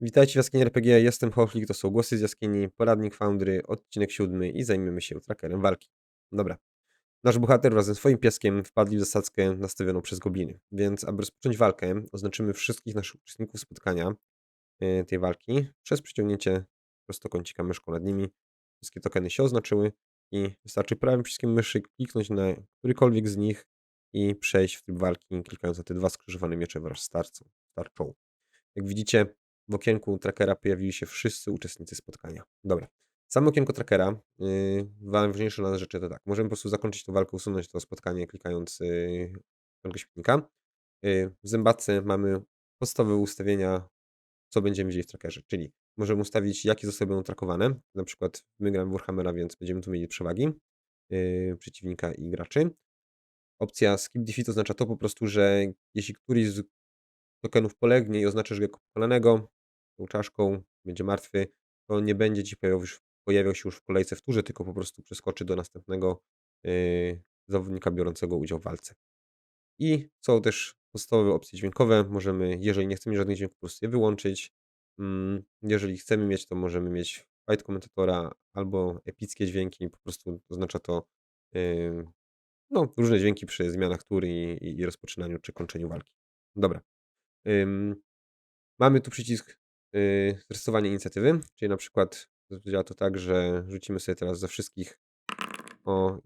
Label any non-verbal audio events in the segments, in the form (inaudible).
Witajcie w jaskini RPG, jestem Hochlik, to są głosy z jaskini, poradnik Foundry, odcinek siódmy i zajmiemy się trackerem walki. Dobra. Nasz bohater wraz ze swoim pieskiem wpadli w zasadzkę nastawioną przez gobliny, więc aby rozpocząć walkę, oznaczymy wszystkich naszych uczestników spotkania yy, tej walki przez przyciągnięcie prostokącika myszką nad nimi. Wszystkie tokeny się oznaczyły i wystarczy prawym przyciskiem myszy kliknąć na którykolwiek z nich i przejść w tryb walki, klikając na te dwa skrzyżowane miecze wraz z tarcą, tarczą. Jak widzicie, w okienku trackera pojawili się wszyscy uczestnicy spotkania. Dobra. Samo okienko trackera, yy, ważniejsze dla rzeczy to tak. Możemy po prostu zakończyć tę walkę, usunąć to spotkanie klikając yy, śmietnika. Yy, w zębatce mamy podstawowe ustawienia, co będziemy widzieli w trackerze, czyli możemy ustawić, jakie zasoby będą trakowane. Na przykład my gramy Warhammera, więc będziemy tu mieli przewagi yy, przeciwnika i graczy. Opcja skip defeat oznacza to po prostu, że jeśli któryś z tokenów polegnie i oznaczasz go jako pokolanego, tą czaszką, będzie martwy, to nie będzie ci pojawiał, pojawiał się już w kolejce w turze, tylko po prostu przeskoczy do następnego yy, zawodnika biorącego udział w walce. I są też podstawowe opcje dźwiękowe. Możemy, jeżeli nie chcemy żadnych dźwięków, po prostu je wyłączyć. Mm, jeżeli chcemy mieć, to możemy mieć fight komentatora albo epickie dźwięki. Po prostu oznacza to yy, no, różne dźwięki przy zmianach tury i, i, rozpoczynaniu czy kończeniu walki. Dobra. Mamy tu przycisk yy, rysowanie inicjatywy, czyli na przykład działa to tak, że rzucimy sobie teraz za wszystkich o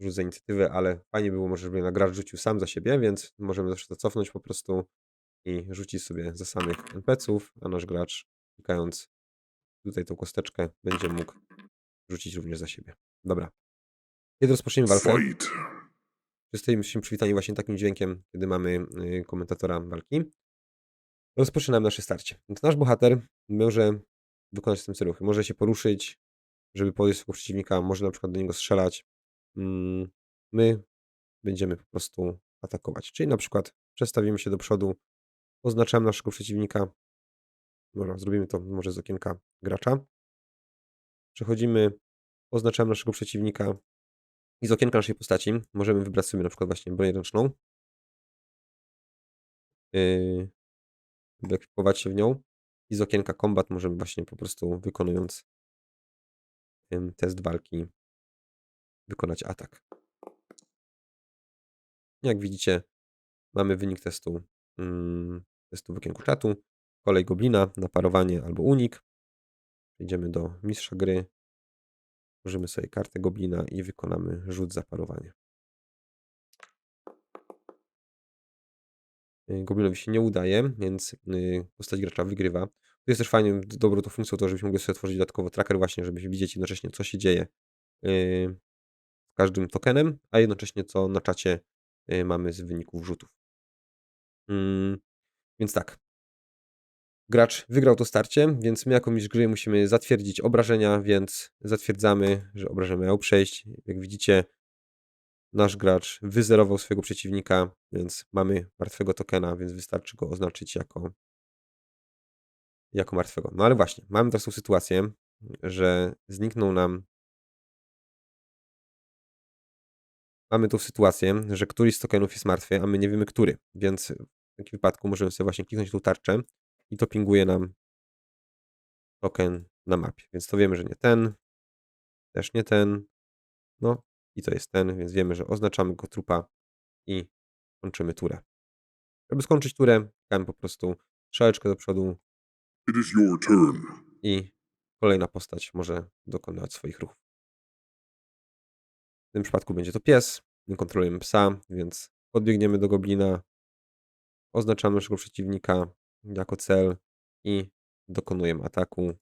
rzut za inicjatywę, ale fajnie było może, żeby na gracz rzucił sam za siebie, więc możemy zawsze to cofnąć po prostu i rzucić sobie za samych NPC-ów, a nasz gracz klikając tutaj tą kosteczkę będzie mógł rzucić również za siebie. Dobra. Kiedy rozpoczniemy walkę? Fight. Jesteśmy przywitani właśnie takim dźwiękiem, kiedy mamy y, komentatora walki. Rozpoczynamy nasze starcie. No nasz bohater może wykonać ten celuchy. Może się poruszyć, żeby podejść swojego przeciwnika, może na przykład do niego strzelać. Mm, My będziemy po prostu atakować. Czyli na przykład przestawimy się do przodu, oznaczamy naszego przeciwnika. Dobra, zrobimy to może z okienka gracza. Przechodzimy, oznaczamy naszego przeciwnika i z okienka naszej postaci możemy wybrać sobie na przykład właśnie broń ręczną. Yy, wyekwipować się w nią i z okienka combat możemy właśnie po prostu wykonując test walki wykonać atak. Jak widzicie mamy wynik testu, mm, testu w okienku czatu. Kolej goblina na parowanie albo unik. Przejdziemy do mistrza gry. Tworzymy sobie kartę goblina i wykonamy rzut za Goblinowi się nie udaje, więc y, postać gracza wygrywa. Tu jest też fajnie, dobrą to funkcją to, żebyśmy mogli sobie tworzyć dodatkowo tracker właśnie, żeby widzieć jednocześnie co się dzieje y, z każdym tokenem, a jednocześnie co na czacie y, mamy z wyników rzutów. Mm, Więc tak. Gracz wygrał to starcie, więc my jako mistrz gry musimy zatwierdzić obrażenia, więc zatwierdzamy, że obrażenia mają przejść. Jak widzicie, nasz gracz wyzerował swojego przeciwnika, więc mamy martwego tokena, więc wystarczy go oznaczyć jako, jako martwego. No ale właśnie, mamy teraz tą sytuację, że zniknął nam. Mamy tą sytuację, że któryś z tokenów jest martwy, a my nie wiemy który, więc w takim wypadku możemy sobie właśnie kliknąć tą tarczę i to pinguje nam token na mapie. Więc to wiemy, że nie ten, też nie ten, no i to jest ten, więc wiemy, że oznaczamy go trupa i kończymy turę. Żeby skończyć turę, klikamy po prostu strzałeczkę do przodu i kolejna postać może dokonywać swoich ruchów. W tym przypadku będzie to pies. My kontrolujemy psa, więc podbiegniemy do goblina, oznaczamy naszego przeciwnika jako cel i dokonujemy ataku.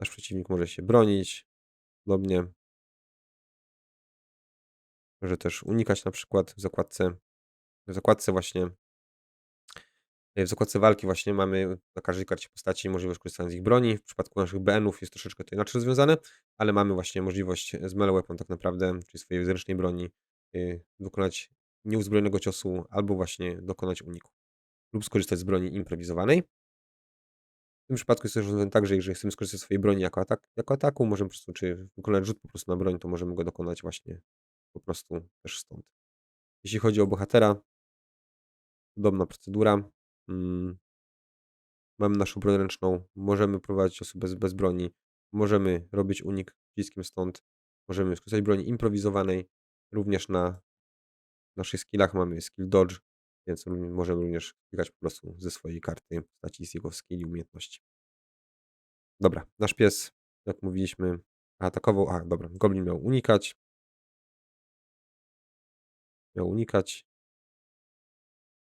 Nasz przeciwnik może się bronić, podobnie. Może też unikać na przykład w zakładce, w zakładce właśnie w zakładce walki właśnie mamy na każdej karcie postaci możliwość korzystania z ich broni. W przypadku naszych BN-ów jest troszeczkę to inaczej rozwiązane, ale mamy właśnie możliwość z melee weapon tak naprawdę, czyli swojej zręcznej broni, yy, dokonać nieuzbrojonego ciosu albo właśnie dokonać uniku. Lub skorzystać z broni improwizowanej. Tym przypadku jest też rozwiązane tak, że jeżeli chcemy skorzystać z swojej broni jako, atak, jako ataku, możemy po prostu, czy wykonać rzut po prostu na broń, to możemy go dokonać właśnie po prostu też stąd. Jeśli chodzi o bohatera, Podobna procedura. Mm. Mamy naszą broń ręczną, możemy prowadzić osobę bez, bez broni, możemy robić unik przyciskiem stąd, możemy skorzystać broni improwizowanej. Również na naszych skillach mamy skill dodge, więc możemy również klikać po prostu ze swojej karty postaci z jego skilli umiejętności. Dobra, nasz pies, jak mówiliśmy, atakował. A, dobra, goblin miał unikać. Miał unikać.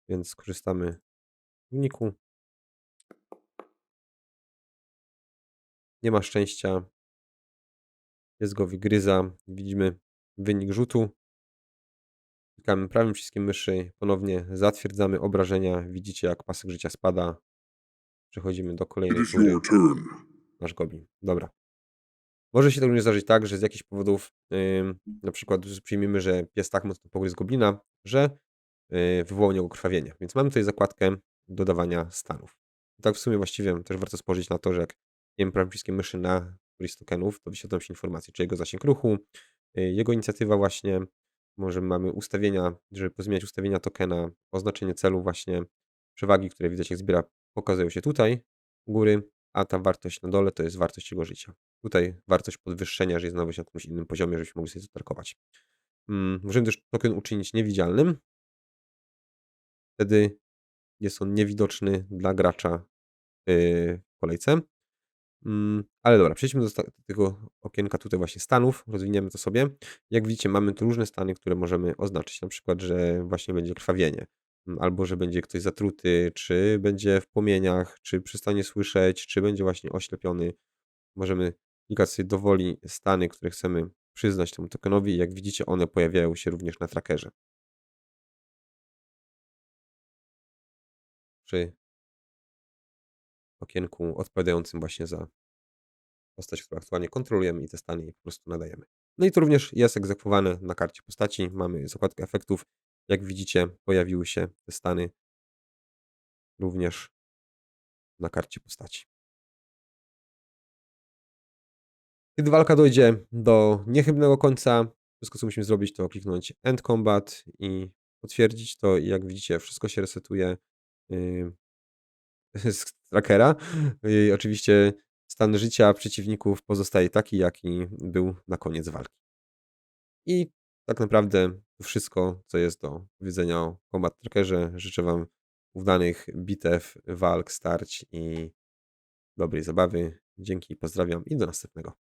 Więc skorzystamy z uniku. Nie ma szczęścia. Pies go wygryza. Widzimy wynik rzutu. Klikamy prawym przyciskiem myszy. Ponownie zatwierdzamy obrażenia. Widzicie, jak pasek życia spada. Przechodzimy do kolejnej tury. Nasz goblin. Dobra. Może się to również zdarzyć tak, że z jakichś powodów, ym, na przykład przyjmiemy, że pies tak mocno pogryzł goblina, że yy, wywołał niego krwawienie. Więc mamy tutaj zakładkę dodawania stanów. I tak w sumie właściwie też warto spojrzeć na to, że jak nie wiem prawym przyciskiem myszy na któryś z tokenów, to wyświetlą się informacje, czy jego zasięg ruchu, yy, jego inicjatywa właśnie, może mamy ustawienia, żeby pozmieniać ustawienia tokena, oznaczenie celu właśnie, przewagi, które widać jak zbiera, pokazują się tutaj u góry, a ta wartość na dole to jest wartość jego życia. Tutaj wartość podwyższenia, że jest znowu na jakimś innym poziomie, żebyśmy mogli sobie to tarkować. Mm, możemy też token uczynić niewidzialnym. Wtedy jest on niewidoczny dla gracza yy, w kolejce. Mm, ale dobra, przejdźmy do tego okienka tutaj właśnie stanów, rozwiniemy to sobie. Jak widzicie, mamy tu różne stany, które możemy oznaczyć. Na przykład, że właśnie będzie krwawienie, mm, albo że będzie ktoś zatruty, czy będzie w płomieniach, czy przestanie słyszeć, czy będzie właśnie oślepiony. Możemy klikać sobie dowoli stany, które chcemy przyznać temu tokenowi. Jak widzicie, one pojawiają się również na trackerze. Przy okienku odpowiadającym właśnie za postać, którą aktualnie kontrolujemy i te stany po prostu nadajemy. No i to również jest egzekwowane na karcie postaci. Mamy zakładkę efektów. Jak widzicie, pojawiły się te stany również na karcie postaci. Kiedy walka dojdzie do niechybnego końca, wszystko co musimy zrobić to kliknąć End Combat i potwierdzić to i jak widzicie wszystko się resetuje yy, (laughs) z trackera. I oczywiście stan życia przeciwników pozostaje taki, jaki był na koniec walki. I tak naprawdę wszystko, co jest do powiedzenia o Combat Trackerze. Życzę Wam udanych bitew, walk, starć i dobrej zabawy. Dzięki, pozdrawiam i do następnego.